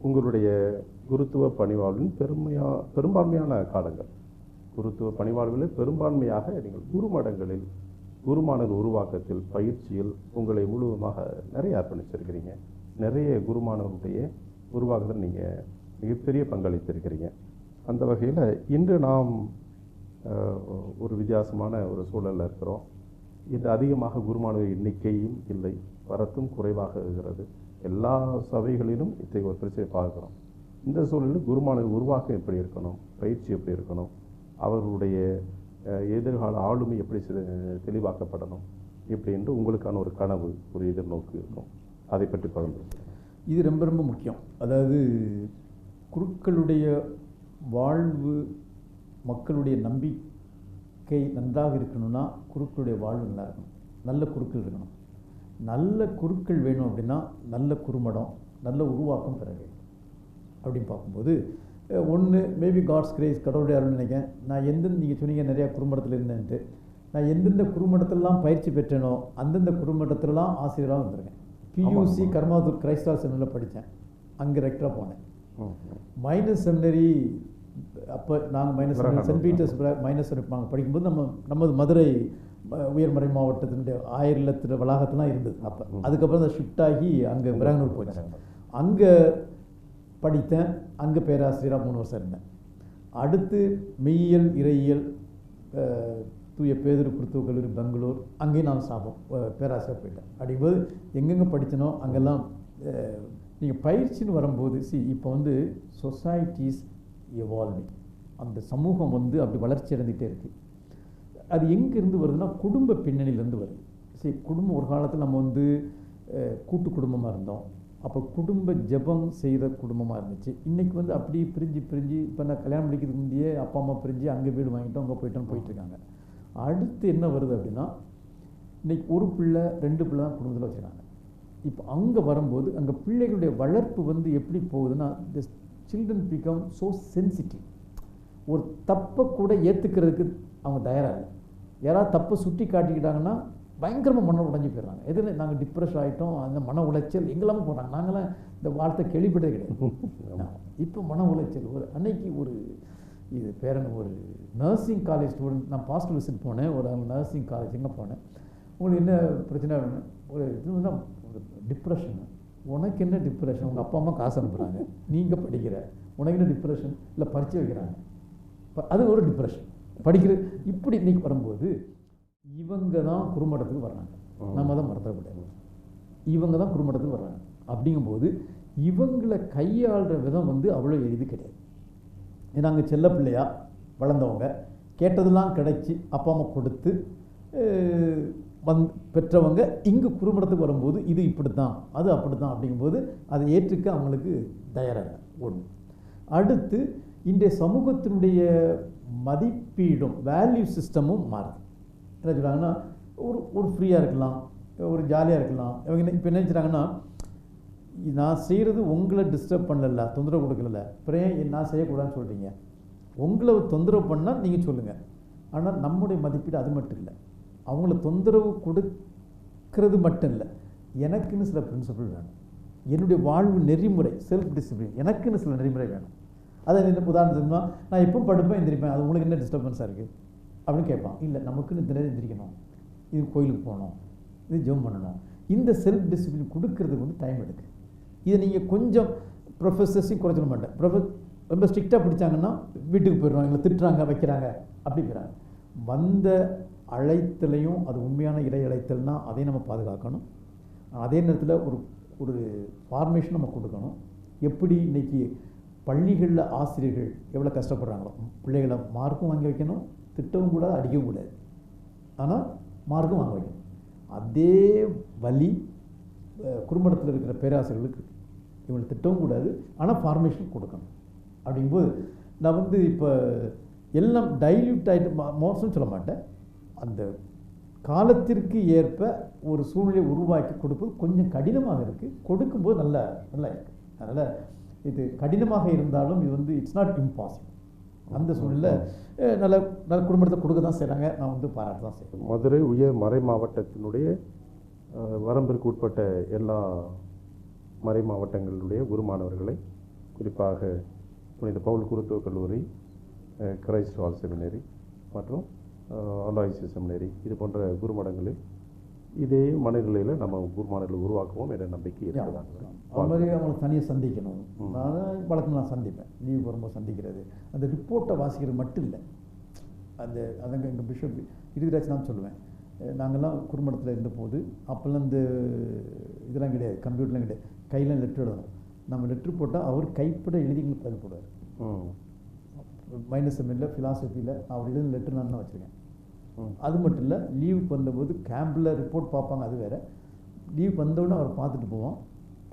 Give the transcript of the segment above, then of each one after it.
உங்களுடைய குருத்துவ பணிவாழ்வின் பெருமையா பெரும்பான்மையான காலங்கள். குருத்துவ பணிவாழ்வில் பெரும்பான்மையாக நீங்கள் குருமடங்களில் குருமானர் உருவாக்கத்தில் பயிற்சியில் உங்களை முழுவதுமாக நிறைய அர்ப்பணிச்சிருக்கிறீங்க. நிறைய குருமானவருடைய உருவாக்கத்தில் நீங்கள் மிகப்பெரிய பங்களித்திருக்கிறீங்க. அந்த வகையில் இன்று நாம் ஒரு வித்தியாசமான ஒரு சூழலில் இருக்கிறோம். இன்று அதிகமாக குருமானவர் எண்ணிக்கையும் இல்லை வரத்தும் குறைவாக இருக்கிறது. எல்லா சபைகளிலும் இத்தகைய ஒரு பிரச்சனை பார்க்குறோம். இந்த சூழலில் குருமானவர் உருவாக்கம் எப்படி இருக்கணும்? பயிற்சி எப்படி இருக்கணும்? அவர்களுடைய எதிர்கால ஆளுமை எப்படி தெளிவாக்கப்படணும் இப்படி என்று உங்களுக்கான ஒரு கனவு ஒரு எதிர்நோக்கு இருக்கும். அதை பற்றி பகிர்ந்து இது ரொம்ப ரொம்ப முக்கியம். அதாவது குருக்களுடைய வாழ்வு மக்களுடைய நம்பிக்கை நன்றாக இருக்கணும்னா குருக்களுடைய வாழ்வு நல்லா இருக்கணும். நல்ல குருக்கள் இருக்கணும். நல்ல குருக்கள் வேணும் அப்படின்னா நல்ல குறுமடம் நல்ல உருவாக்கம் பெற வேண்டும். அப்படின்னு பார்க்கும்போது ஒன்று மேபி காட்ஸ் கிரேஸ் கடவுளுடைய அருள் நினைக்கிறேன். நான் எந்தெந்த நீங்கள் சொன்னீங்க நிறையா குறுமடத்தில் இருந்தேன்ட்டு. நான் எந்தெந்த குறுமடத்திலலாம் பயிற்சி பெற்றேனோ அந்தந்த குறுமடத்திலலாம் ஆசிரியராக வந்திருக்கேன். பியூசி கர்மாதூர் கிரைஸ்டால் செமினரில் படித்தேன். அங்கே ரெக்டராக போனேன். மைனஸ் செமினரி அப்போ நாங்கள் மைனஸ். சென்ட் பீட்டர்ஸ் மைனஸ் நாங்கள் படிக்கும்போது நம்ம நமது மதுரை உயர்மறை மாவட்டத்தினுடைய இல்லத்து வளாகத்தெலாம் இருந்தது அப்போ. அதுக்கப்புறம் தான் ஷிஃப்ட் ஆகி அங்கே விரகனூர் போச்சு. அங்கே படித்தேன். அங்கே பேராசிரியராக மூணு வருஷம் இருந்தேன் அடுத்து மெய்யியல் இறையியல் தூய பேதூர் குருத்துவ கல்லூரி பெங்களூர். அங்கேயும் நான் சாபம் பேராசிரியர் போயிட்டேன். அப்படிங்கும்போது எங்கெங்கே படித்தனோ அங்கெல்லாம் நீங்கள் பயிற்சின்னு வரும்போது சி இப்போ வந்து சொசைட்டிஸ் எவால்விங். அந்த சமூகம் வந்து அப்படி வளர்ச்சி அடைந்துகிட்டே இருக்குது அது எங்கேருந்து வருதுன்னா குடும்ப பின்னணியிலேருந்து வருது. சரி குடும்பம் ஒரு காலத்தில் நம்ம வந்து கூட்டு குடும்பமாக இருந்தோம். அப்போ குடும்ப ஜெபம் செய்கிற குடும்பமாக இருந்துச்சு. இன்றைக்கி வந்து அப்படியே பிரிஞ்சு பிரிஞ்சு இப்போ நான் கல்யாணம் முடிக்கிறதுக்கு முந்தையே அப்பா அம்மா பிரிஞ்சு அங்கே வீடு வாங்கிட்டோம் அங்கே போயிட்டோன்னு போயிட்டுருக்காங்க அடுத்து என்ன வருது அப்படின்னா இன்றைக்கி ஒரு பிள்ளை ரெண்டு பிள்ளை தான் குடும்பத்தில் வச்சுருக்காங்க. இப்போ அங்கே வரும்போது அங்கே பிள்ளைகளுடைய வளர்ப்பு வந்து எப்படி போகுதுன்னா the children become so sensitive ஒரு தப்பை கூட ஏற்றுக்கிறதுக்கு அவங்க தயாராக இல்லை. யாராவது தப்பை சுட்டி காட்டிக்கிட்டாங்கன்னா பயங்கரமாக மன உடைஞ்சு போயிடுறாங்க. எதில் நாங்கள் டிப்ரெஷன் ஆகிட்டோம் அந்த மன உளைச்சல் எங்கெல்லாம போகிறாங்க நாங்களாம் இந்த வார்த்தை கேள்விப்பட்டே கிடையாது. இப்போ மன உளைச்சல் ஒரு அன்னைக்கு ஒரு இது பேரன் ஒரு நர்சிங் காலேஜ் ஸ்டூடெண்ட் நான் பாஸ்டல் விசிட் போனேன். ஒரு நர்சிங் காலேஜ் எங்கே போனேன். உங்களுக்கு என்ன பிரச்சனை வேணும்? ஒரு இது வந்து ஒரு டிப்ரெஷன் உனக்கு என்ன டிப்ரெஷன் உங்கள் அப்பா அம்மா காசு அனுப்புகிறாங்க நீங்கள் படிக்கிற. உனக்கு என்ன டிப்ரெஷன் இல்லை பரிச்சை வைக்கிறாங்க. அது ஒரு டிப்ரெஷன் படிக்கிறது இப்படி இன்னைக்கு வரும்போது இவங்க தான் குறுமடத்துக்கு வர்றாங்க. நம்ம தான் மறந்துடக்கூடாது. இவங்க தான் குறுமடத்துக்கு வர்றாங்க. அப்படிங்கும்போது இவங்களை கையாளுற விதம் வந்து அவ்வளோ எளிது கிடையாது. நாங்கள் செல்ல பிள்ளையா வளர்ந்தவங்க கேட்டதெல்லாம் கிடைச்சி அப்பா அம்மா கொடுத்து வந் பெற்றவங்க இங்கு குறுமடத்துக்கு வரும்போது இது இப்படி தான் அது அப்படி தான் அப்படிங்கும்போது அதை ஏற்றுக்க அவங்களுக்கு தயாராக ஒன்று அடுத்து இன்றைய சமூகத்தினுடைய மதிப்பீடும் வேல்யூ சிஸ்டமும் மாறுது. என்ன சொல்கிறாங்கன்னா ஒரு ஒரு ஃப்ரீயாக இருக்கலாம். ஒரு ஜாலியாக இருக்கலாம். இவங்க என்ன இப்போ என்ன நினைக்கிறாங்கன்னா நான் செய்கிறது உங்களை டிஸ்டர்ப் பண்ணல தொந்தரவு கொடுக்கல அப்புறம் நான் செய்யக்கூடாதுன்னு சொல்கிறீங்க உங்களை தொந்தரவு பண்ணால் நீங்கள் சொல்லுங்கள் ஆனால் நம்முடைய மதிப்பீடு அது மட்டும் இல்லை. அவங்கள தொந்தரவு கொடுக்கறது மட்டும் இல்லை. எனக்குன்னு சில பிரின்சிபல் வேணும். என்னுடைய வாழ்வு நெறிமுறை செல்ஃப் டிசிப்ளின் எனக்குன்னு சில நெறிமுறை வேணும். அதை என்ன உதாரணத்துக்குன்னா நான் எப்போ படுப்பேன் எந்திரிப்பேன். அது உங்களுக்கு என்ன டிஸ்டர்பன்ஸாக இருக்குது அப்படின்னு கேட்பான். இல்லை நமக்குன்னு இந்த நேரம் எந்திரிக்கணும். இது கோயிலுக்கு போகணும். இது ஜெபம் பண்ணணும். இந்த செல்ஃப் டிசிப்ளின் கொடுக்கறதுக்கு வந்து டைம் எடுக்கு. இதை நீங்கள் கொஞ்சம் ப்ரொஃபஸர்ஸையும் குறைச்சிட மாட்டேன். ப்ரொஃபஸ் ரொம்ப ஸ்ட்ரிக்டாக பிடிச்சாங்கன்னா வீட்டுக்கு போயிடுவாங்க. எங்களை திட்டுறாங்க வைக்கிறாங்க. அப்படி வந்த அழைத்தலையும் அது உண்மையான இறை அழைத்தல்னால் அதையும் நம்ம பாதுகாக்கணும். அதே நேரத்தில் ஒரு ஒரு ஃபார்மேஷன் நம்ம கொடுக்கணும். எப்படி இன்றைக்கி பள்ளிகளில் ஆசிரியர்கள் எவ்வளோ கஷ்டப்படுறாங்களோ பிள்ளைகளை மார்க்கும் வாங்கி வைக்கணும். திட்டவும் கூடாது அடிக்கவும் கூடாது. ஆனால் மார்க்கும் வாங்க வைக்கணும். அதே வழி குறும்படத்தில் இருக்கிற பேராசிரியர்களுக்கு இவங்களை திட்டவும் கூடாது ஆனால் ஃபார்மேஷன் கொடுக்கணும். அப்படிங்கும்போது நான் வந்து இப்போ எல்லாம் டைல்யூட் ஆகிட்டு மோசம்னு சொல்ல மாட்டேன். அந்த காலத்திற்கு ஏற்ப ஒரு சூழ்நிலை உருவாக்கி கொடுப்பது கொஞ்சம் கடினமாக இருக்குது கொடுக்கும்போது நல்லா நல்லா இருக்குது அதனால் இது கடினமாக இருந்தாலும் இது வந்து இட்ஸ் நாட் இம்பாசிபிள் அந்த சூழ்நிலை நல்ல நல்ல குடும்பத்தை கொடுக்க தான் செய்கிறாங்க நான் வந்து பாராட்ட தான் செய்கிறேன் மதுரை உயர் மறை மாவட்டத்தினுடைய வரம்பிற்கு உட்பட்ட எல்லா மறை மாவட்டங்களுடைய குருமானவர்களை குறிப்பாக புனித பவுல் குருத்துவ கல்லூரி கிரைஸ்ட் ஹால் செமினரி மற்றும் அலாய்சி செமினரி இது போன்ற குருமடங்களில் இதே மனநிலையில் நம்ம குருமானர்களை உருவாக்குவோம் என்ற நம்பிக்கை இருக்கிறாங்க அது மாதிரி அவங்களை தனியாக சந்திக்கணும். நான் வழக்கம் நான் சந்திப்பேன். லீவ் வரும்போது சந்திக்கிறது. அந்த ரிப்போர்ட்டை வாசிக்கிறது மட்டும் இல்லை. அந்த அதங்க எங்கள் பிஷப் இறுதிராஜ் நான் சொல்லுவேன். அஹ் நாங்கெல்லாம் குடும்பத்தில் இருந்தபோது அப்போல்லாம் இந்த இதெல்லாம் கிடையாது கம்ப்யூட்டர்லாம் கிடையாது. கையில் லெட்டர் எழுதணும். நம்ம லெட்டர் போட்டால் அவர் கைப்பட எழுதி எங்களுக்கு பதில் போடுவார் மைனஸ் எம்எல்ல ஃபிலாசபியில் அவர் எழுதின லெட்டர் நான் தான் வச்சுருக்கேன். அது மட்டும் இல்லை லீவுக்கு வந்தபோது கேம்பில் ரிப்போர்ட் பார்ப்பாங்க அது வேறு. லீவ் வந்தவுடனே அவர் பார்த்துட்டு போவோம்.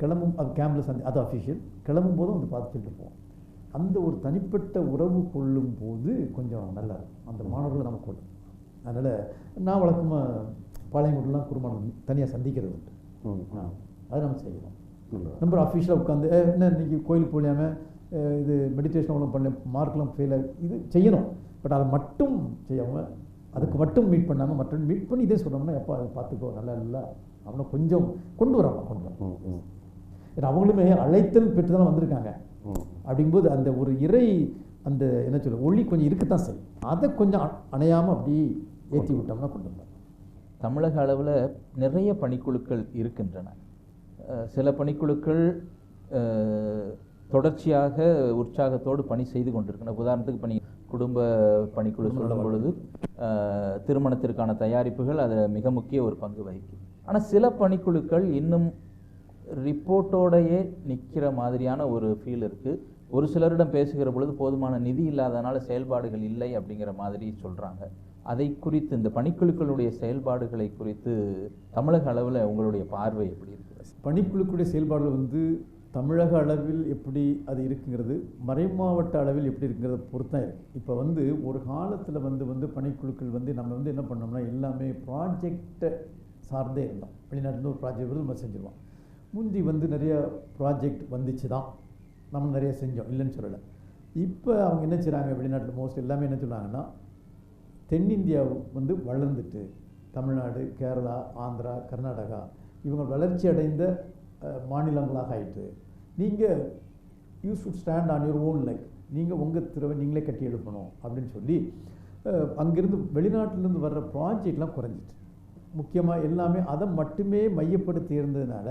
கிளம்பும் அது கேம்பில் சந்தி அது அஃபிஷியல் கிளம்பும் போதும் வந்து பார்த்துட்டு போவோம் அந்த ஒரு தனிப்பட்ட உறவு கொள்ளும் போது கொஞ்சம் நல்லா இருக்கும். அந்த மாணவர்களை நம்ம கொள்ளும். அதனால் நான் வழக்கமாக பாளையங்குடிலாம் குருமானம் தனியாக சந்திக்கிறது உண்டு. அதை நம்ம செய்யணும். நம்ம அஃபிஷியலாக உட்காந்து "ஏ, என்ன இன்னைக்கு கோயிலுக்கு போகலாம இது மெடிடேஷன் அவ்வளோ பண்ண மார்க்லாம் ஃபெயில் ஆகி இது செய்யணும். பட் அதை மட்டும் செய்யாமல் அதுக்கு மட்டும் மீட் பண்ணாமல் மற்ற மீட் பண்ணி இதே சொன்னோம்னா எப்போ அதை பார்த்துக்கோ நல்லா இல்லை. அவனை கொஞ்சம் கொண்டு வரலாம் கொண்டு வரலாம் ஏன்னா அவங்களுமே அழைத்தல் பெற்று தானே வந்திருக்காங்க அப்படிங்கும்போது அந்த ஒரு இறை அந்த என்ன சொல்ல ஒளி கொஞ்சம் இருக்கத்தான் செய்யும். அதை கொஞ்சம் அ- அணையாம அப்படி ஏற்றி விட்டோம்னா கொண்டு வரலாம் தமிழக அளவில் நிறைய பணிக்குழுக்கள் இருக்கின்றன. சில பணிக்குழுக்கள் தொடர்ச்சியாக உற்சாகத்தோடு பணி செய்து கொண்டிருக்கின்றன. உதாரணத்துக்கு பணி குடும்ப பணிக்குழு சொல்லும் பொழுது திருமணத்திற்கான தயாரிப்புகள் அதில் மிக முக்கிய ஒரு பங்கு வகிக்கும். ஆனால் சில பணிக்குழுக்கள் இன்னும் ரிப்போர்ட்டோடையே நிற்கிற மாதிரியான ஒரு ஃபீல் இருக்குது ஒரு சிலரிடம் பேசுகிற பொழுது போதுமான நிதி இல்லாதனால செயல்பாடுகள் இல்லை அப்படிங்கிற மாதிரி சொல்கிறாங்க அதை குறித்து இந்த பணிக்குழுக்களுடைய செயல்பாடுகளை குறித்து தமிழக அளவில் உங்களுடைய பார்வை எப்படி இருக்குது பணிக்குழுக்குடைய செயல்பாடுகள் வந்து தமிழக அளவில் எப்படி அது இருக்குங்கிறது மறைமாவட்ட அளவில் எப்படி இருக்குங்கிறத பொறுத்தான் இருக்குது இப்போ வந்து ஒரு காலத்தில் வந்து வந்து பணிக்குழுக்கள் வந்து நம்ம வந்து என்ன பண்ணோம்னா எல்லாமே ப்ராஜெக்டை சார்ந்தே இருந்தோம். வெளிநாட்டில் ஒரு ப்ராஜெக்ட் வந்து நம்ம செஞ்சுருவோம். முந்தி வந்து நிறைய ப்ராஜெக்ட் வந்துச்சு தான். நம்ம நிறைய செஞ்சோம் இல்லைன்னு சொல்லலை. இப்போ அவங்க என்ன செய்கிறாங்க வெளிநாட்டில் மோஸ்ட் எல்லாமே என்ன சொல்கிறாங்கன்னா தென்னிந்தியா வந்து வளர்ந்துட்டு தமிழ்நாடு கேரளா ஆந்திரா கர்நாடகா இவங்க வளர்ச்சி அடைந்த மாநிலங்களாக ஆயிட்டு நீங்கள் you should stand on your own like நீங்கள் உங்கள் திறவை நீங்களே கட்டி எழுப்பணும் அப்படின்னு சொல்லி அங்கேருந்து வெளிநாட்டிலேருந்து வர்ற ப்ராஜெக்ட்லாம் குறைஞ்சிட்டு. முக்கியமாக எல்லாமே அதை மட்டுமே மையப்படுத்தி இருந்ததுனால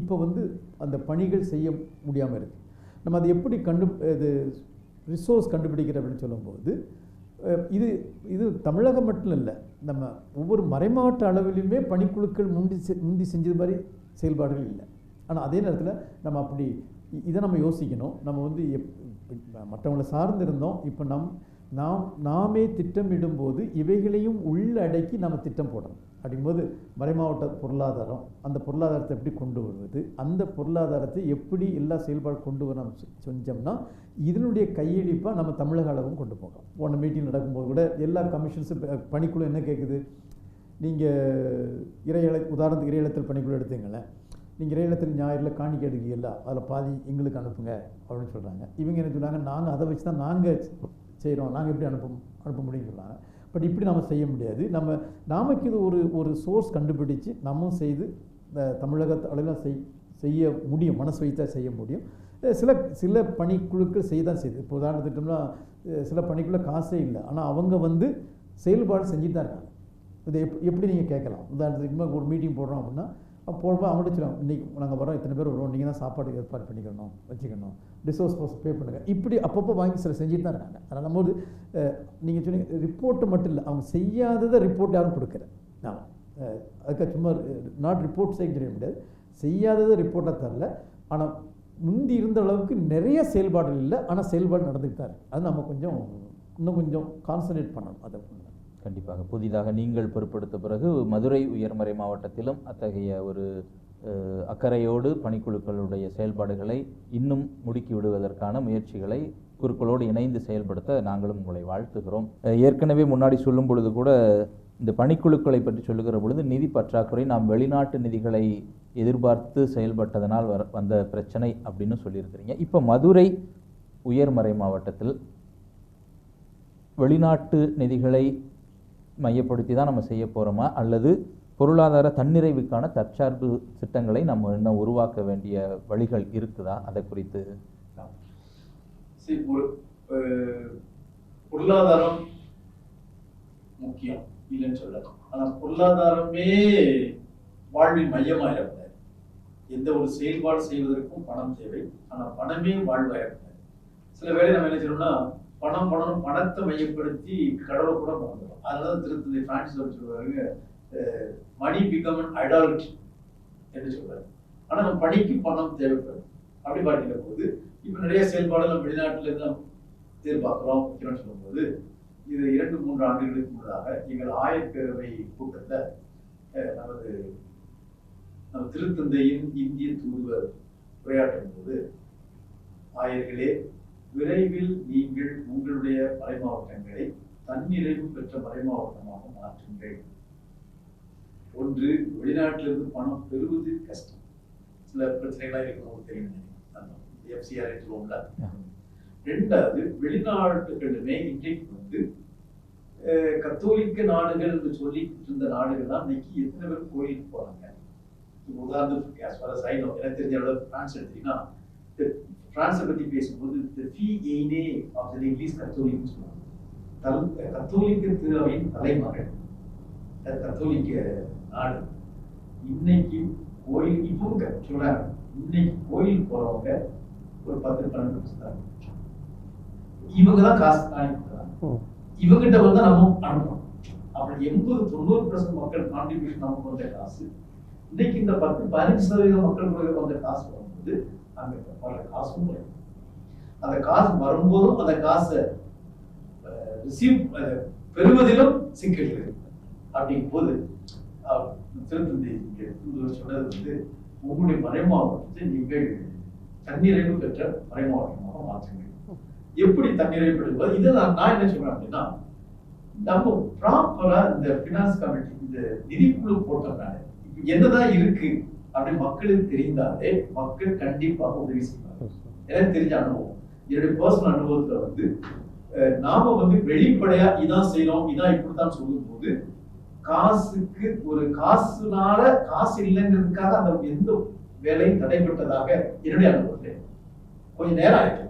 இப்போ வந்து அந்த பணிகள் செய்ய முடியாமல் இருக்குது நம்ம அதை எப்படி கண்டு இது ரிசோர்ஸ் கண்டுபிடிக்கிற அப்படின்னு சொல்லும்போது இது இது தமிழகம் மட்டும் இல்லை நம்ம ஒவ்வொரு மறைமாவட்ட அளவிலுமே பணிக்குழுக்கள் முந்தி முந்தி செஞ்சது மாதிரி செயல்பாடுகள் இல்லை. ஆனால் அதே நேரத்தில் நம்ம அப்படி இதை நம்ம யோசிக்கணும். நம்ம வந்து எப் மற்றவங்களை சார்ந்து இருந்தோம் இப்போ நம் நாம் நாமே திட்டமிடும்போது இவைகளையும் உள்ளடக்கி நம்ம திட்டம் போடணும். அப்படிங்கும்போது மறைமாவட்ட பொருளாதாரம் அந்த பொருளாதாரத்தை எப்படி கொண்டு வருவது அந்த பொருளாதாரத்தை எப்படி எல்லா செயல்பாடு கொண்டு வர நம்ம செஞ்சோம்னா இதனுடைய கையெழுப்பாக நம்ம தமிழக அளவும் கொண்டு போகலாம். போன மீட்டிங் நடக்கும்போது கூட எல்லா கமிஷன்ஸும் பணிக்குழு என்ன கேட்குது நீங்கள் இறையள உதாரணத்துக்கு இறையளத்தில் பணிக்குழு எடுத்தீங்களேன் நீங்கள் இறையளத்தில் ஞாயிறில் காணிக்க எடுக்கீங்களா அதில் பாதி எங்களுக்கு அனுப்புங்க அப்படின்னு சொல்கிறாங்க இவங்க என்ன சொல்கிறாங்க நாங்கள் அதை வச்சு தான் நாங்கள் செய்கிறோம் நாங்கள் எப்படி அனுப்ப அனுப்ப முடியும்னு சொல்கிறாங்க பட் இப்படி நம்ம செய்ய முடியாது. நம்ம நாமக்கு இது ஒரு ஒரு சோர்ஸ் கண்டுபிடிச்சு நம்மும் செய்து இந்த தமிழக அளவில் செய் செய்ய முடியும். மனசு வைத்தா செய்ய முடியும். சில சில பணிக்குழுக்கள் செய்ய தான் செய்யுது இப்போ உதாரணத்துட்டோம்னா சில பணிக்குள்ள காசே இல்லை. ஆனால் அவங்க வந்து செயல்பாடு செஞ்சுட்டு தான் இருக்காங்க. இதை எப் எப்படி நீங்கள் கேட்கலாம்? உதாரணத்துக்கு ஒரு மீட்டிங் போடுறோம் அப்படின்னா அப்போ போடும்போது அவங்கள்ட்ட இன்றைக்கி நாங்கள் வரோம் இத்தனை பேர் வருவோம். நீங்கள் தான் சாப்பாடு ஏற்பாடு பண்ணிக்கணும் வச்சுக்கணும். ரிசோர்ஸ் போஸ்ட் பே பண்ணுங்கள் இப்படி அப்பப்போ வாங்கி சில செஞ்சுட்டு தான் இருக்காங்க. அதனால் நம்ம ஒரு நீங்கள் சொன்னீங்க ரிப்போர்ட்டு மட்டும் இல்லை அவங்க செய்யாததை ரிப்போர்ட் யாரும் கொடுக்கல. நான் அதுக்காக சும்மா நாட் ரிப்போர்ட் செய்ய முடியாது செய்யாததை ரிப்போர்ட்டாக தரல. ஆனால் முந்தி இருந்த அளவுக்கு நிறைய செயல்பாடுகள் இல்லை ஆனால் செயல்பாடு நடந்துக்கிட்டார் அது நம்ம கொஞ்சம் இன்னும் கொஞ்சம் கான்சன்ட்ரேட் பண்ணணும் அதை கண்டிப்பாக. புதிதாக நீங்கள் பொறுப்பெடுத்த பிறகு மதுரை உயர்மறை மாவட்டத்திலும் அத்தகைய ஒரு அக்கறையோடு பணிக்குழுக்களுடைய செயல்பாடுகளை இன்னும் முடுக்கி விடுவதற்கான முயற்சிகளை குருக்களோடு இணைந்து செயல்படுத்த நாங்களும் உங்களை வாழ்த்துகிறோம். ஏற்கனவே முன்னாடி சொல்லும் பொழுது கூட இந்த பணிக்குழுக்களை பற்றி சொல்லுகிற பொழுது நிதி பற்றாக்குறை நாம் வெளிநாட்டு நிதிகளை எதிர்பார்த்து செயல்பட்டதனால் வர வந்த பிரச்சனை அப்படின்னு சொல்லியிருக்கிறீங்க. இப்போ மதுரை உயர்மறை மாவட்டத்தில் வெளிநாட்டு நிதிகளை மையப்படுத்தி தான் நம்ம செய்ய போகிறோமா அல்லது பொருளாதார தன்னிறைவுக்கான தற்சார்பு திட்டங்களை நம்ம இன்னும் உருவாக்க வேண்டிய வழிகள் இருக்குதா? அதை குறித்து பொருளாதாரம் முக்கியம் இல்லைன்னு சொல்லலாம். ஆனால் பொருளாதாரமே வாழ்வின் மையமா இருக்கக்கூடாது எந்த ஒரு செயல்பாடு செய்வதற்கும் பணம் தேவை. ஆனால் பணமே வாழ்வா இருக்கக்கூடாது சில வேலை நம்ம என்ன செய்யணும்னா பணம் பணம் பணத்தை மையப்படுத்தி கடவுளை கூட மறந்துடும் அதனால திருத்தந்தை பிரான்சிஸ் அவர் சொல்றாங்க மணி பிகம் அன் ஐடாலிட்டி என்று சொல்றாரு. ஆனா நம்ம பணிக்கு பணம் தேவைப்படும். அப்படி பார்க்கிற போது இப்ப நிறைய செயல்பாடு நம்ம வெளிநாட்டுல இருந்து நம்ம எதிர்பார்க்கிறோம் வைக்கிறோம்னு சொல்லும்போது இது இரண்டு மூன்று ஆண்டுகளுக்கு முன்னதாக எங்கள் ஆயப்பேரவை கூட்டத்தை நமது நம் திருத்தந்தையின் இந்திய தூதுவர் உரையாற்றும் போது ஆயர்களே விரைவில் நீங்கள் உங்களுடைய மறைமாவட்டங்களை தன்னிறைவு பெற்ற மறைமாவட்டமாக மாற்றுங்கள். ஒன்று வெளிநாட்டிலிருந்து பணம் பெறுவது கஷ்டம். சில பிரச்சனைகளா இருக்கும் உங்களுக்கு தெரியும் எஃப்சிஆர் சொல்லுவோம்ல. ரெண்டாவது வெளிநாட்டுகளுமே இன்றைக்கு வந்து கத்தோலிக்க நாடுகள் என்று சொல்லிட்டு இருந்த நாடுகள் தான் இன்னைக்கு எத்தனை பேர் கோயிலுக்கு போறாங்க? உதாரணத்துக்கு எனக்கு தெரிஞ்ச அளவு பிரான்ஸ் எடுத்தீங்கன்னா பிரான்ஸை பத்தி பேசும்போது the fee aine of the English கத்தோலிக்னு சொல்லுவாங்க. தல்- கத்தோலிக்க திருவையின் தலைமகன் அது கத்தோலிக்க நாடு. இன்னைக்கு கோயில் இப்போ சொல்றாங்க. இன்னைக்கு கோயில் போறவங்க ஒரு பத்து பன்னெண்டு வருஷம் தான் இவங்க தான் காசு கொடுக்குறாங்க இவங்கிட்ட வந்து நம்ம அனுப்பணும். அப்படி எண்பது தொண்ணூறு பர்சன்ட் மக்கள் கான்ட்ரிபியூஷன் நமக்கு வந்த காசு. இன்னைக்கு இந்த பத்து பதினஞ்சு சதவீதம் மக்களுக்கு வந்த காசு வரும்போது அங்கே வர்ற காசும் அந்த காசு வரும்போதும் அந்த காசை ரிசீவ் பெறுவதிலும் சிக்கல் இருக்கு. அப்படிங்கும் போது திருத்தந்தி சொன்னது வந்து உங்களுடைய மறைமாவட்டத்தை நீங்கள் தன்னிறைவு பெற்ற மறைமாவட்டமாக மாற்றுங்கள். எப்படி தன்னிறைவு பெறுவது? இதை நான் நான் என்ன சொல்றேன் அப்படின்னா நம்ம ப்ராப்பரா இந்த பினான்ஸ் கமிட்டி இந்த நிதிக்குழு போட்டோம்னால என்னதான் இருக்கு அப்படின்னு மக்களுக்கு தெரிந்தாலே மக்கள் கண்டிப்பாக உதவி செய்வாங்க. எனக்கு தெரிஞ்ச அனுபவம். என்னுடைய பர்சனல் அனுபவத்துல வந்து அஹ், நாம வந்து வெளிப்படையா இதான் செய்யறோம் இதான் இப்படித்தான் சொல்லும்போது காசுக்கு ஒரு காசுனால காசு இல்லைங்கிறதுக்காக அந்த எந்த வேலையும் தடைப்பட்டதாக என்னுடைய அனுபவத்தில் கொஞ்ச நேரம் ஆயிட்டு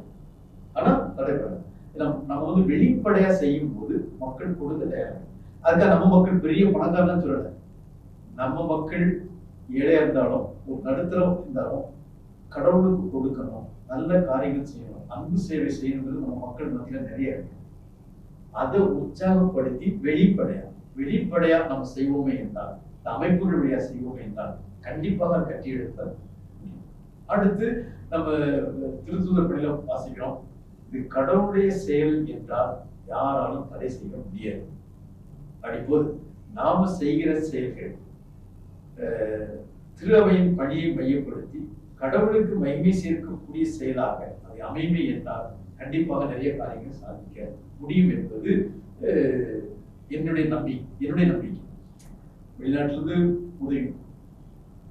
ஆனா தடைப்படாது நம்ம வந்து வெளிப்படையா செய்யும் போது மக்கள் கொடுத்த தயாராக அதுக்காக நம்ம மக்கள் பெரிய பணக்காரன்னு சொல்லல. நம்ம மக்கள் ஏழையா இருந்தாலும் ஒரு நடுத்தரம் இருந்தாலும் கடவுளுக்கு கொடுக்கணும் நல்ல காரியங்கள் செய்யணும் அன்பு சேவை செய்யணுங்கிறது நம்ம மக்கள் மத்தியில நிறைய இருக்கு. அதை உற்சாகப்படுத்தி வெளிப்படையா வெளிப்படையா நம்ம செய்வோமே என்றால் இந்த அமைப்புகள் வழியா செய்வோமே என்றால் கண்டிப்பாக கட்டி எழுப்ப அடுத்து நம்ம திருத்தூதர் பணியில வாசிக்கிறோம். இது கடவுளுடைய செயல் என்றால் யாராலும் தடை செய்ய முடியாது. அடிப்போது நாம செய்கிற செயல்கள் திரு அவையின் பணியை மையப்படுத்தி கடவுளுக்கு மகிமை சேர்க்கக்கூடிய செயலாக அதை அமைமை என்றால் கண்டிப்பாக நிறைய காரியங்கள் சாதிக்க முடியும் என்பது என்னுடைய நம்பி என்னுடைய நம்பிக்கை. வெளிநாட்டிலிருந்து உதவி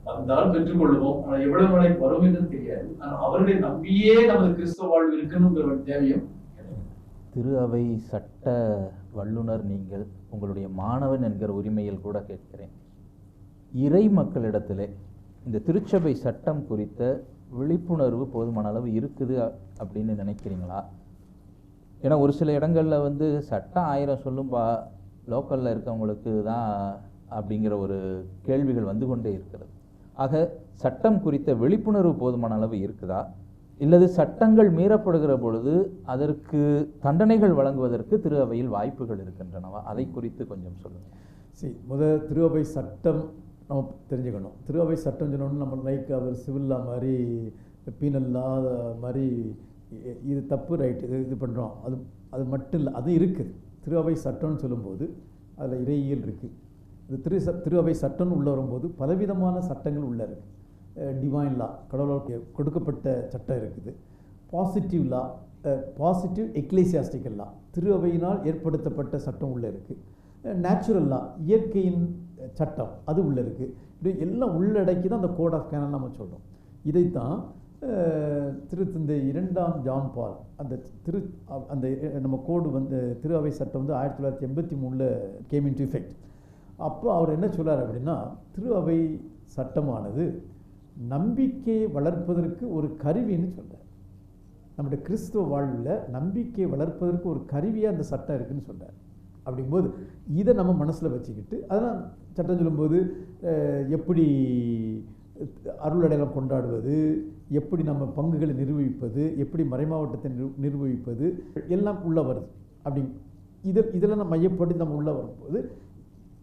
வந்தால் பெற்றுக்கொள்வோம் ஆனால் எவ்வளவு நாளை வரும் என்று தெரியாது. ஆனால் அவர்களை நம்பியே நமது கிறிஸ்தவ வாழ்வு இருக்கணுங்கிற தேவையும் திரு அவை சட்ட வல்லுனர் நீங்கள் உங்களுடைய மாணவன் என்கிற உரிமையில் கூட கேட்கிறேன். இறை மக்களிடத்திலே இந்த திருச்சபை சட்டம் குறித்த விழிப்புணர்வு போதுமான அளவு இருக்குது அப்படின்னு நினைக்கிறீங்களா? ஏன்னா ஒரு சில இடங்களில் வந்து சட்டம் ஆயிரம் சொல்லும்பா லோக்கலில் இருக்கவங்களுக்கு தான் அப்படிங்கிற ஒரு கேள்விகள் வந்து கொண்டே இருக்கிறது. ஆக சட்டம் குறித்த விழிப்புணர்வு போதுமான அளவு இருக்குதா? இல்லது சட்டங்கள் மீறப்படுகிற பொழுது அதற்கு தண்டனைகள் வழங்குவதற்கு திரு அவையில் வாய்ப்புகள் இருக்கின்றனவா? அதை குறித்து கொஞ்சம் சொல்லுங்கள் சரி முதல் திருவபை சட்டம் நம்ம தெரிஞ்சுக்கணும். திருவாவை சட்டம் சொன்னோன்னு நம்ம லைக் அவர் சிவில்லா மாதிரி பீனல்லா மாதிரி இது தப்பு ரைட் இது இது பண்ணுறோம் அது அது மட்டும் இல்லை அது இருக்குது திருவாவை சட்டம்னு சொல்லும்போது அதில் இறையியல் இருக்குது இது திரு ச திருவபை சட்டம்னு உள்ளே வரும்போது பலவிதமான சட்டங்கள் உள்ளே இருக்குது டிவைன் லா கடவுளால் கொடுக்கப்பட்ட சட்டம் இருக்குது. பாசிட்டிவ் லா பாசிட்டிவ் எக்லேசியாஸ்டிக்கல் லா திருவையினால் ஏற்படுத்தப்பட்ட சட்டம் உள்ளே இருக்குது நேச்சுரல்லா இயற்கையின் சட்டம் அது உள்ளே இருக்குது இது எல்லாம் உள்ளடக்கி தான் அந்த கோட் ஆஃப் கேனல் நம்ம சொல்கிறோம் இதைத்தான் திரு திருத்தந்தை இரண்டாம் ஜான் பால் அந்த திரு அந்த நம்ம கோடு வந்து திரு அவை சட்டம் வந்து ஆயிரத்தி தொள்ளாயிரத்தி எண்பத்தி மூணில் கேம் இன் எஃபெக்ட் அப்போ அவர் என்ன சொல்றார் அப்படின்னா திரு அவை சட்டமானது நம்பிக்கையை வளர்ப்பதற்கு ஒரு கருவின்னு சொல்கிறார் நம்முடைய கிறிஸ்துவ வாழ்வில் நம்பிக்கையை வளர்ப்பதற்கு ஒரு கருவியாக அந்த சட்டம் இருக்குதுன்னு சொல்கிறார் அப்படிங்கும்போது இதை நம்ம மனசில் வச்சுக்கிட்டு அதெல்லாம் சட்டம் சொல்லும்போது எப்படி அருளடையாளம் கொண்டாடுவது எப்படி நம்ம பங்குகளை நிர்வகிப்பது எப்படி மறைமாவட்டத்தை நிர் நிர்வகிப்பது எல்லாம் உள்ளே வருது. அப்படி இதில் இதெல்லாம் நம்ம மையப்படுத்தி நம்ம உள்ளே வரும்போது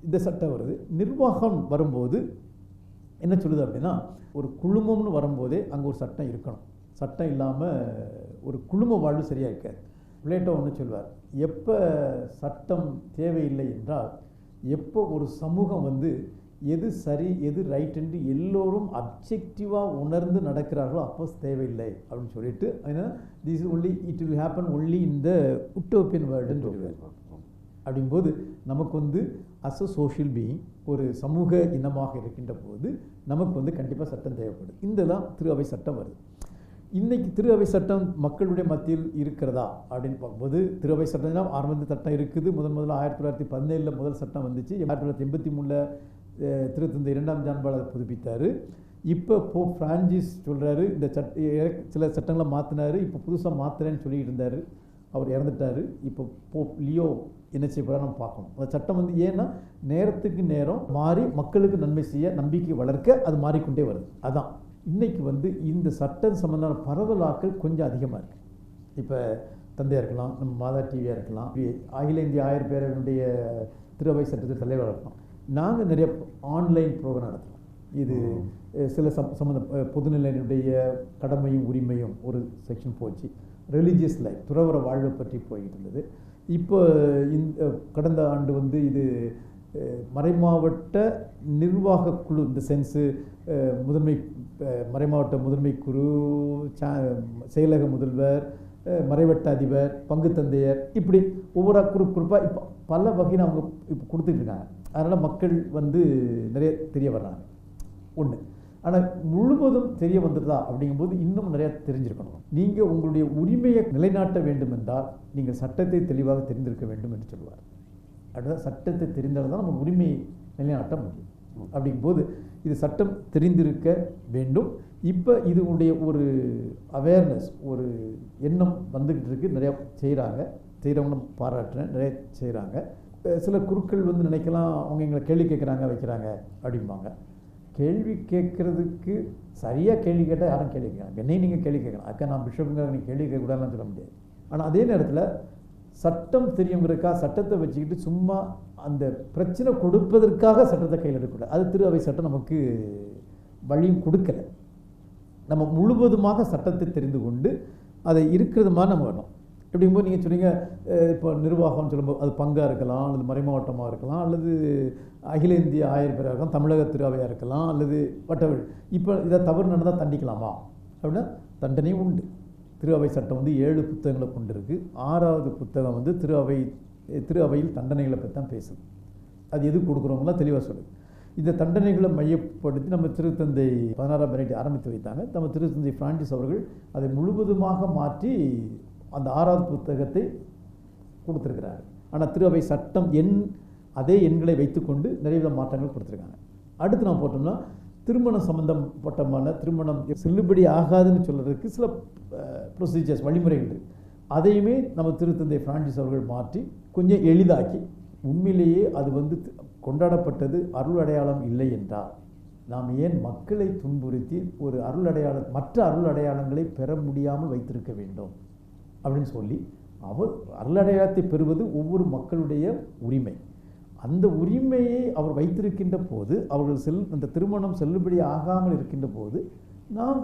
இந்த சட்டம் வருது. நிர்வாகம் வரும்போது என்ன சொல்லுது அப்படின்னா ஒரு குழுமம்னு வரும்போதே அங்கே ஒரு சட்டம் இருக்கணும். சட்டம் இல்லாமல் ஒரு குழும வாழ்வு சரியாக இருக்காது. பிளேட்டோ ஒன்று சொல்வார். எப்போ சட்டம் தேவையில்லை என்றால் எப்போ ஒரு சமூகம் வந்து எது சரி எது ரைட் என்று எல்லோரும் அப்ஜெக்டிவாக உணர்ந்து நடக்கிறார்களோ அப்போ தேவையில்லை அப்படின்னு சொல்லிட்டு ஏன்னா this only it will happen only இந்த உட்டோப்பியன் வேர்ல்டுன்னு சொல்லுவார் அப்படிங்கும்போது நமக்கு வந்து அஸ் அ சோஷியல் பீயிங் ஒரு சமூக இனமாக இருக்கின்ற போது நமக்கு வந்து கண்டிப்பாக சட்டம் தேவைப்படுது இந்த தான் திரு அவை சட்டம் வருது. இன்றைக்கி திருவை சட்டம் மக்களுடைய மத்தியில் இருக்கிறதா அப்படின்னு பார்க்கும்போது திருவை சட்டம்னா ஆரம்பத்து சட்டம் இருக்குது. முதன் முதல்ல ஆயிரத்தி தொள்ளாயிரத்தி பதினேழில் முதல் சட்டம் வந்துச்சு. ஆயிரத்தி தொள்ளாயிரத்தி எண்பத்தி மூணில் திருத்தந்த இரண்டாம் ஜான்பாளர் புதுப்பித்தார். இப்போ போ ஃப்ரான்சிஸ் சொல்கிறாரு இந்த சட் சில சட்டங்களை மாற்றினார் இப்போ புதுசாக மாற்றுறேன்னு சொல்லிட்டு இருந்தார். அவர் இறந்துட்டார். இப்போ போ லியோ என்ன செய்ய நம்ம பார்க்கணும். அந்த சட்டம் வந்து ஏன்னா நேரத்துக்கு நேரம் மாறி மக்களுக்கு நன்மை செய்ய நம்பிக்கை வளர்க்க அது மாறிக்கொண்டே வருது. அதான். இன்னைக்கு வந்து இந்த சட்டம் சம்பந்தமான பரவலாக்கள் கொஞ்சம் அதிகமாக இருக்குது இப்போ தந்தையாக இருக்கலாம் நம்ம மாதா டிவியாக இருக்கலாம் அகில இந்திய ஆயிரம் பேரனுடைய திருவை சட்டத்தில் தலைவராக இருக்கலாம். நாங்கள் நிறைய ஆன்லைன் ப்ரோக்ராம் நடத்துகிறோம் இது சில சம் சம்மந்த பொதுநிலையினுடைய கடமையும் உரிமையும் ஒரு செக்ஷன் போச்சு. ரிலீஜியஸ் லைஃப் துறவர வாழ்வை பற்றி போய்கிட்டு இருந்தது. இப்போ இந்த கடந்த ஆண்டு வந்து இது மறைமாவட்ட நிர்வாக குழு இந்த சென்ஸு முதன்மை மறைமாவட்ட முதன்மை குரு சா செயலக முதல்வர் மறைவட்ட அதிபர் பங்கு தந்தையர் இப்படி ஒவ்வொரு குரூப் குரூப்பாக இப்போ பல வகையில் அவங்க இப்போ கொடுத்துட்டு இருக்காங்க அதனால் மக்கள் வந்து நிறைய தெரிய வர்றாங்க. ஒன்று ஆனால் முழுவதும் தெரிய வந்துடுதா அப்படிங்கும்போது இன்னும் நிறையா தெரிஞ்சிருக்கணும். நீங்கள் உங்களுடைய உரிமையை நிலைநாட்ட வேண்டும் என்றால் நீங்கள் சட்டத்தை தெளிவாக தெரிந்திருக்க வேண்டும் என்று சொல்லுவார். அடுத்த சட்டத்தை தெரிந்தால் தான் நம்ம உரிமையை நிலைநாட்ட முடியும். அப்படிங்கும்போது இது சட்டம் தெரிந்திருக்க வேண்டும். இப்போ இதனுடைய ஒரு அவேர்னஸ் ஒரு எண்ணம் வந்துக்கிட்டு இருக்குது நிறையா செய்கிறாங்க செய்கிறவங்க பாராட்டுறேன். நிறைய செய்கிறாங்க சில குருக்கள் வந்து நினைக்கலாம் அவங்க எங்களை கேள்வி கேட்குறாங்க வைக்கிறாங்க அப்படிம்பாங்க. கேள்வி கேட்குறதுக்கு சரியாக கேள்வி கேட்டால் யாரும் கேள்வி கேட்கலாம் என்னையும் நீங்கள் கேள்வி கேட்கலாம். அக்கா நான் பிஷப்புங்க நீங்கள் கேள்வி கேட்கக்கூடாதுன்னு சொல்ல முடியாது. ஆனால் அதே நேரத்தில் சட்டம் தெரியுங்கிறதுக்காக சட்டத்தை வச்சுக்கிட்டு சும்மா அந்த பிரச்சனை கொடுப்பதற்காக சட்டத்தை கையில் எடுக்கக்கூடாது அது திரு அவை சட்டம் நமக்கு வழியும் கொடுக்கல. நம்ம முழுவதுமாக சட்டத்தை தெரிந்து கொண்டு அதை இருக்கிறது மாதிரி நம்ம வேணும் எப்படிங்கும்போது நீங்கள் சொன்னீங்க இப்போ நிர்வாகம்னு சொல்லும்போது அது பங்காக இருக்கலாம் அல்லது மறைமாவட்டமாக இருக்கலாம் அல்லது அகில இந்திய ஆயிரம் பேராக இருக்கலாம் தமிழக திருவையாக இருக்கலாம் அல்லது வட்டவழி இப்போ இதை தவறு நடந்தால் தண்டிக்கலாமா? அப்படின்னா தண்டனையும் உண்டு. திரு அவை சட்டம் வந்து ஏழு புத்தகங்களை கொண்டிருக்கு. ஆறாவது புத்தகம் வந்து திரு அவை திரு அவையில் தண்டனைகளை பற்றி தான் பேசுது. அது எது கொடுக்குறவங்களாம் தெளிவாக சொல்லுது. இந்த தண்டனைகளை மையப்படுத்தி நம்ம திருத்தந்தை பதினாறாம் பெரேட்டி ஆரம்பித்து வைத்தாங்க. நம்ம திருத்தந்தை பிரான்சிஸ் அவர்கள் அதை முழுவதுமாக மாற்றி அந்த ஆறாவது புத்தகத்தை கொடுத்துருக்கிறார் ஆனால் திரு அவை சட்டம் எண் அதே எண்களை வைத்துக்கொண்டு நிறைய மாற்றங்கள் கொடுத்துருக்காங்க. அடுத்து நான் போட்டோம்னா திருமணம் சம்மந்தப்பட்டமான திருமணம் செல்லுபடி ஆகாதுன்னு சொல்கிறதுக்கு சில ப்ரொசீஜர்ஸ் வழிமுறைகள். இருக்குது அதையுமே நம்ம திருத்தந்தை பிரான்சிஸ் அவர்கள் மாற்றி கொஞ்சம் எளிதாக்கி உண்மையிலேயே அது வந்து கொண்டாடப்பட்டது அருள் அடையாளம் இல்லை என்றால் நாம் ஏன் மக்களை துன்புறுத்தி ஒரு அருள் அடையாளம் மற்ற அருள் அடையாளங்களை பெற முடியாமல் வைத்திருக்க வேண்டும்? அப்படின்னு சொல்லி அவர் அருளடையாளத்தை பெறுவது ஒவ்வொரு மக்களுடைய உரிமை. அந்த உரிமையை அவர் வைத்திருக்கின்ற போது அவர்கள் செல் அந்த திருமணம் செல்லுபடி ஆகாமல் இருக்கின்ற போது நாம்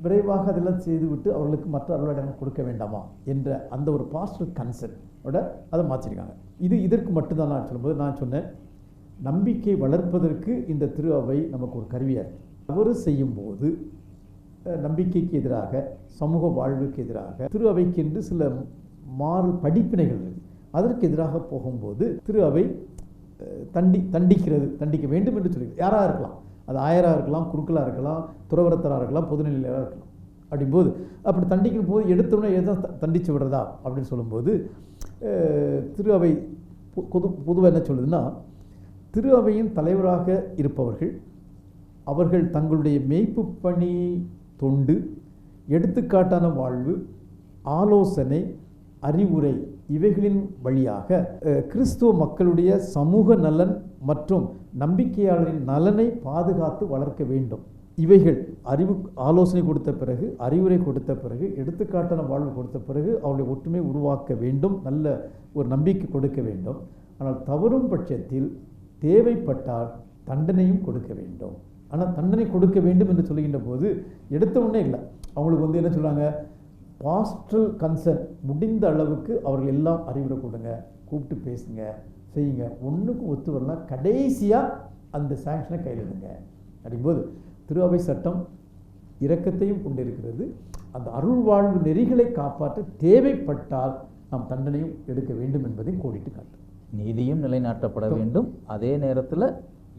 விரைவாக அதெல்லாம் செய்துவிட்டு அவர்களுக்கு மற்ற அருளடையாளம் கொடுக்க வேண்டாமா என்ற அந்த ஒரு பாஸ்டர் கன்செப்டோட அதை மாற்றிருக்காங்க. இது இதற்கு மட்டும்தான் நான் சொல்லும்போது நான் சொன்னேன் நம்பிக்கை வளர்ப்பதற்கு இந்த திரு அவை நமக்கு ஒரு கருவியாக தவறு செய்யும்போது நம்பிக்கைக்கு எதிராக சமூக வாழ்வுக்கு எதிராக திரு அவைக்கென்று சில மாறு படிப்பினைகள் இருக்குது அதற்கு எதிராக போகும்போது திரு அவை தண்டி தண்டிக்கிறது தண்டிக்க வேண்டும் என்று சொல்லி யாராக இருக்கலாம். அது ஆயராக இருக்கலாம் குருக்களாக இருக்கலாம் துறவரத்தராக இருக்கலாம் பொதுநிலையாக இருக்கலாம். அப்படிங்கும்போது அப்படி தண்டிக்கும் போது எடுத்தோடனே எதை தண்டித்து விடுறதா அப்படின்னு சொல்லும்போது திரு அவை பொது பொதுவாக என்ன சொல்லுதுன்னா திரு அவையின் தலைவராக இருப்பவர்கள் அவர்கள் தங்களுடைய மெய்ப்பு பணி தொண்டு எடுத்துக்காட்டான வாழ்வு ஆலோசனை அறிவுரை இவைகளின் வழியாக கிறிஸ்துவ மக்களுடைய சமூக நலன் மற்றும் நம்பிக்கையாளரின் நலனை பாதுகாத்து வளர்க்க வேண்டும். இவைகள் அறிவு ஆலோசனை கொடுத்த பிறகு அறிவுரை கொடுத்த பிறகு எடுத்துக்காட்டான வாழ்வு கொடுத்த பிறகு அவருடைய ஒற்றுமை உருவாக்க வேண்டும் நல்ல ஒரு நம்பிக்கை கொடுக்க வேண்டும். ஆனால் தவறும் பட்சத்தில் தேவைப்பட்டால் தண்டனையும் கொடுக்க வேண்டும். ஆனால் தண்டனை கொடுக்க வேண்டும் என்று சொல்லுகின்ற போது எடுத்த உடனே இல்லை. அவங்களுக்கு வந்து என்ன சொல்கிறாங்க பாஸ்டல் கன்சர்ன் முடிந்த அளவுக்கு அவர்கள் எல்லாம் அறிவுரை கொடுங்க கூப்பிட்டு பேசுங்க செய்யுங்க. ஒன்றுக்கும் ஒத்து வரலாம் கடைசியாக அந்த சாங்ஷனை கையில் எடுங்க. அப்படிங்கும்போது திரு அவை சட்டம் இரக்கத்தையும் கொண்டிருக்கிறது. அந்த அருள் வாழ்வு நெறிகளை காப்பாற்ற தேவைப்பட்டால் நாம் தண்டனையும் எடுக்க வேண்டும் என்பதையும் கோடிட்டு காட்டு நீதியும் நிலைநாட்டப்பட வேண்டும். அதே நேரத்தில்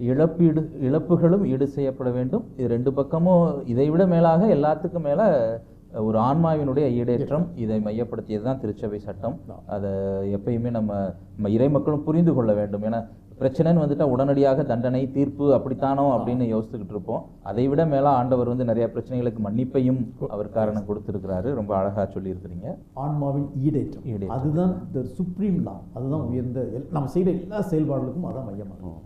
இழப்பீடு இழப்புகளும் ஈடு செய்யப்பட வேண்டும். இது ரெண்டு பக்கமும் இதை விட மேலாக எல்லாத்துக்கும் மேலே ஒரு ஆன்மாவினுடைய ஈடேற்றம் இதை மையப்படுத்தியது தான் திருச்சபை சட்டம். அதை எப்பயுமே நம்ம நம்ம இறை மக்களும் புரிந்து கொள்ள வேண்டும். ஏன்னா பிரச்சனைன்னு வந்துட்டா உடனடியாக தண்டனை தீர்ப்பு அப்படித்தானோ அப்படின்னு யோசிச்சுக்கிட்டு இருப்போம். அதை விட மேலே ஆண்டவர் வந்து நிறைய பிரச்சனைகளுக்கு மன்னிப்பையும் அவர் காரணம் கொடுத்துருக்கிறாரு. ரொம்ப அழகாக சொல்லியிருக்கிறீங்க. ஆன்மாவின் ஈடேற்றம். ஈடேற்றம். அதுதான் த சுப்ரீம் லா அதுதான் உயர்ந்த நம்ம செய்கிற எல்லா செயல்பாடுகளுக்கும் அதான் மையமாகும்.